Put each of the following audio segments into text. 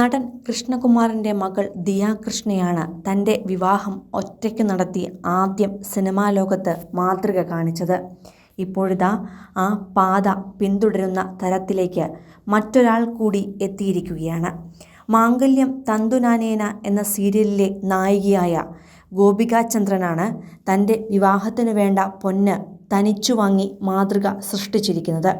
നടൻ കൃഷ്ണകുമാറിന്റെ മകൾ ദിയാകൃഷ്ണയാണ് തന്റെ വിവാഹം ഒറ്റയ്ക്ക് നടത്തി ആദ്യം സിനിമാ ലോകത്ത് മാതൃക കാണിച്ചത്. ഇപ്പോഴിതാ ആ പാത പിന്തുടരുന്ന തരത്തിലേക്ക് മറ്റൊരാൾ കൂടി എത്തിയിരിക്കുകയാണ്. മാംഗല്യം തന്തുനാനേന എന്ന സീരിയലിലെ നായികയായ ഗോപിക ചന്ദ്രനാണ് തന്റെ വിവാഹത്തിന് വേണ്ട പൊന്ന് തനിച്ചു വാങ്ങി മാതൃക സൃഷ്ടിച്ചിരിക്കുന്നത്.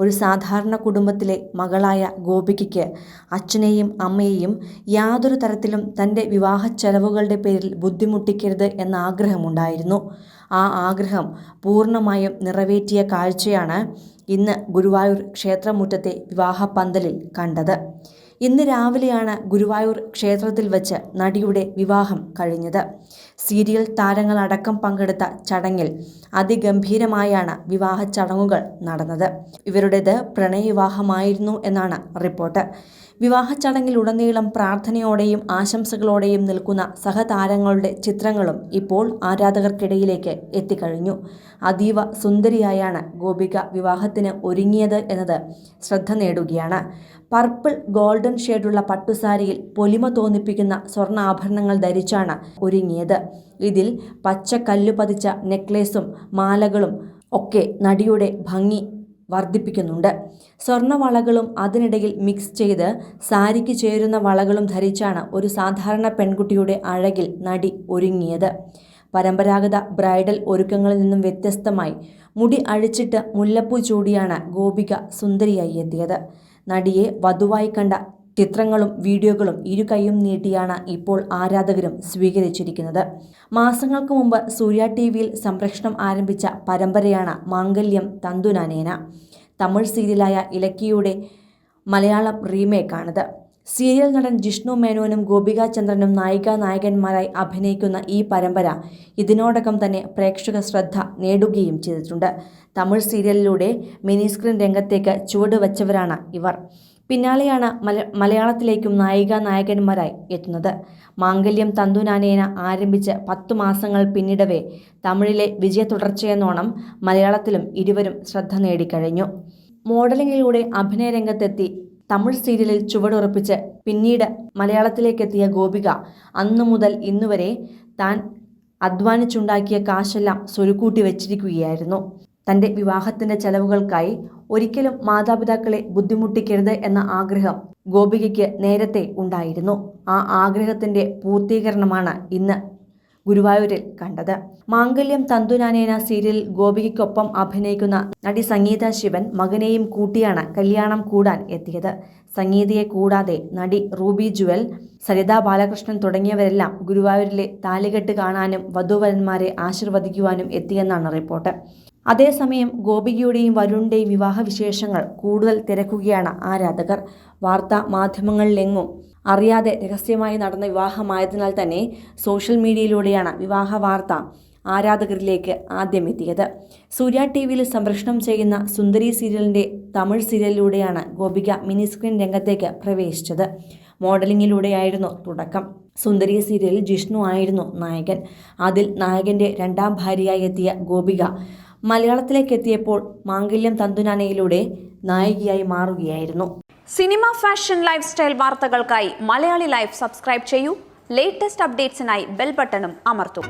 ഒരു സാധാരണ കുടുംബത്തിലെ മകളായ ഗോപികയ്ക്ക് അച്ഛനെയും അമ്മയെയും യാതൊരു തരത്തിലും തന്റെ വിവാഹ ചെലവുകളുടെ പേരിൽ ബുദ്ധിമുട്ടിക്കരുത് എന്ന ആഗ്രഹമുണ്ടായിരുന്നു. ആ ആഗ്രഹം പൂർണമായും നിറവേറ്റിയ കാഴ്ചയാണ് ഇന്ന് ഗുരുവായൂർ ക്ഷേത്രമുറ്റത്തെ വിവാഹ പന്തലിൽ കണ്ടത്. ഇന്ന് രാവിലെയാണ് ഗുരുവായൂർ ക്ഷേത്രത്തിൽ വച്ച് നടിയുടെ വിവാഹം കഴിഞ്ഞത്. സീരിയൽ താരങ്ങളടക്കം പങ്കെടുത്ത ചടങ്ങിൽ അതിഗംഭീരമായാണ് വിവാഹ ചടങ്ങുകൾ നടന്നത്. ഇവരുടേത് പ്രണയവിവാഹമായിരുന്നു എന്നാണ് റിപ്പോർട്ട്. വിവാഹ ചടങ്ങിലുടനീളം പ്രാർത്ഥനയോടെയും ആശംസകളോടെയും നിൽക്കുന്ന സഹതാരങ്ങളുടെ ചിത്രങ്ങളും ഇപ്പോൾ ആരാധകർക്കിടയിലേക്ക് എത്തിക്കഴിഞ്ഞു. അതീവ സുന്ദരിയായാണ് ഗോപിക വിവാഹത്തിന് ഒരുങ്ങിയത് എന്നത് ശ്രദ്ധ നേടുകയാണ്. പർപ്പിൾ ഗോൾഡൻ ഷെയ്ഡുള്ള പട്ടുസാരിയിൽ പൊലിമ തോന്നിപ്പിക്കുന്ന സ്വർണാഭരണങ്ങൾ ധരിച്ചാണ് ഒരുങ്ങിയത്. ഇതിൽ പച്ച കല്ലു പതിച്ച നെക്ലേസും മാലകളും ഒക്കെ നടിയുടെ ഭംഗി വർദ്ധിപ്പിക്കുന്നുണ്ട്. സ്വർണവളകളും അതിനിടയിൽ മിക്സ് ചെയ്ത് സാരിക്ക് ചേരുന്ന വളകളും ധരിച്ചാണ് ഒരു സാധാരണ പെൺകുട്ടിയുടെ അഴകിൽ നടി ഒരുങ്ങിയത്. പരമ്പരാഗത ബ്രൈഡൽ ഒരുക്കങ്ങളിൽ നിന്നും വ്യത്യസ്തമായി മുടി അഴിച്ചിട്ട് മുല്ലപ്പൂ ചൂടിയാണ് ഗോപിക സുന്ദരിയായി എത്തിയത്. നടിയെ വധുവായി കണ്ട ചിത്രങ്ങളും വീഡിയോകളും ഇരു കൈയും നീട്ടിയാണ് ഇപ്പോൾ ആരാധകരും സ്വീകരിച്ചിരിക്കുന്നത്. മാസങ്ങൾക്ക് മുമ്പ് സൂര്യ ടി വിയിൽ സംപ്രേഷണം ആരംഭിച്ച പരമ്പരയാണ് മാംഗല്യം തന്തുനാനേന. തമിഴ് സീരിയലായ ഇലക്കിയുടെ മലയാളം റീമേക്കാണിത്. സീരിയൽ നടൻ ജിഷ്ണു മേനോനും ഗോപിക ചന്ദ്രനും നായിക നായകന്മാരായി അഭിനയിക്കുന്ന ഈ പരമ്പര ഇതിനോടകം തന്നെ പ്രേക്ഷക ശ്രദ്ധ നേടുകയും ചെയ്തിട്ടുണ്ട്. തമിഴ് സീരിയലിലൂടെ മിനി സ്ക്രീൻ രംഗത്തേക്ക് ചുവടുവച്ചവരാണ് ഇവർ. പിന്നാലെയാണ് മല മലയാളത്തിലേക്കും നായിക നായകന്മാരായി എത്തുന്നത്. മാംഗല്യം തന്തുനാനേന ആരംഭിച്ച് പത്തു മാസങ്ങൾ പിന്നിടവേ തമിഴിലെ വിജയ തുടർച്ചയെന്നോണം മലയാളത്തിലും ഇരുവരും ശ്രദ്ധ നേടിക്കഴിഞ്ഞു. മോഡലിങ്ങിലൂടെ അഭിനയ രംഗത്തെത്തി തമിഴ് സീരിയലിൽ ചുവടുറപ്പിച്ച് പിന്നീട് മലയാളത്തിലേക്കെത്തിയ ഗോപിക അന്നു മുതൽ ഇന്നുവരെ താൻ അധ്വാനിച്ചുണ്ടാക്കിയ കാശെല്ലാം സ്വരുക്കൂട്ടി വെച്ചിരിക്കുകയായിരുന്നു. തന്റെ വിവാഹത്തിന്റെ ചെലവുകൾക്കായി ഒരിക്കലും മാതാപിതാക്കളെ ബുദ്ധിമുട്ടിക്കരുത് എന്ന ആഗ്രഹം ഗോപികയ്ക്ക് നേരത്തെ ഉണ്ടായിരുന്നു. ആ ആഗ്രഹത്തിന്റെ പൂർത്തീകരണമാണ് ഇന്ന് ഗുരുവായൂരിൽ കണ്ടത്. മാംഗല്യം തന്തുനാനേന സീരിയലിൽ ഗോപികയ്ക്കൊപ്പം അഭിനയിക്കുന്ന നടി സംഗീത ശിവൻ മകനെയും കൂട്ടിയാണ് കല്യാണം കൂടാൻ എത്തിയത്. സംഗീതയെ കൂടാതെ നടി റൂബി ജുവൽ സരിത ബാലകൃഷ്ണൻ തുടങ്ങിയവരെല്ലാം ഗുരുവായൂരിലെ താലികെട്ട് കാണാനും വധുവരന്മാരെ ആശീർവദിക്കുവാനും എത്തിയെന്നാണ് റിപ്പോർട്ട്. അതേസമയം ഗോപികയുടെയും വരുണിന്റെയും വിവാഹ വിശേഷങ്ങൾ കൂടുതൽ തിരക്കുകയാണ് ആരാധകർ. വാർത്താ മാധ്യമങ്ങളിലെങ്ങും അറിയാതെ രഹസ്യമായി നടന്ന വിവാഹമായതിനാൽ തന്നെ സോഷ്യൽ മീഡിയയിലൂടെയാണ് വിവാഹ വാർത്ത ആരാധകരിലേക്ക് ആദ്യം എത്തിയത് സൂര്യ ടി വിയിൽ സംപ്രേഷണം ചെയ്യുന്ന സുന്ദരി സീരിയലിന്റെ തമിഴ് സീരിയലിലൂടെയാണ് ഗോപിക മിനി സ്ക്രീൻ രംഗത്തേക്ക് പ്രവേശിച്ചത്. മോഡലിങ്ങിലൂടെയായിരുന്നു തുടക്കം. സുന്ദരി സീരിയലിൽ ജിഷ്ണു ആയിരുന്നു നായകൻ. അതിൽ നായകന്റെ രണ്ടാം ഭാര്യയായി എത്തിയ ഗോപിക മലയാളത്തിലേക്ക് എത്തിയപ്പോൾ മാംഗല്യം തന്തുനാനയിലൂടെ നായികയായി മാറുകയായിരുന്നു. സിനിമ ഫാഷൻ ലൈഫ് സ്റ്റൈൽ വാർത്തകൾക്കായി മലയാളി ലൈഫ് സബ്സ്ക്രൈബ് ചെയ്യൂ. ലേറ്റസ്റ്റ് അപ്ഡേറ്റ്സിനായി ബെൽ ബട്ടണും അമർത്തും.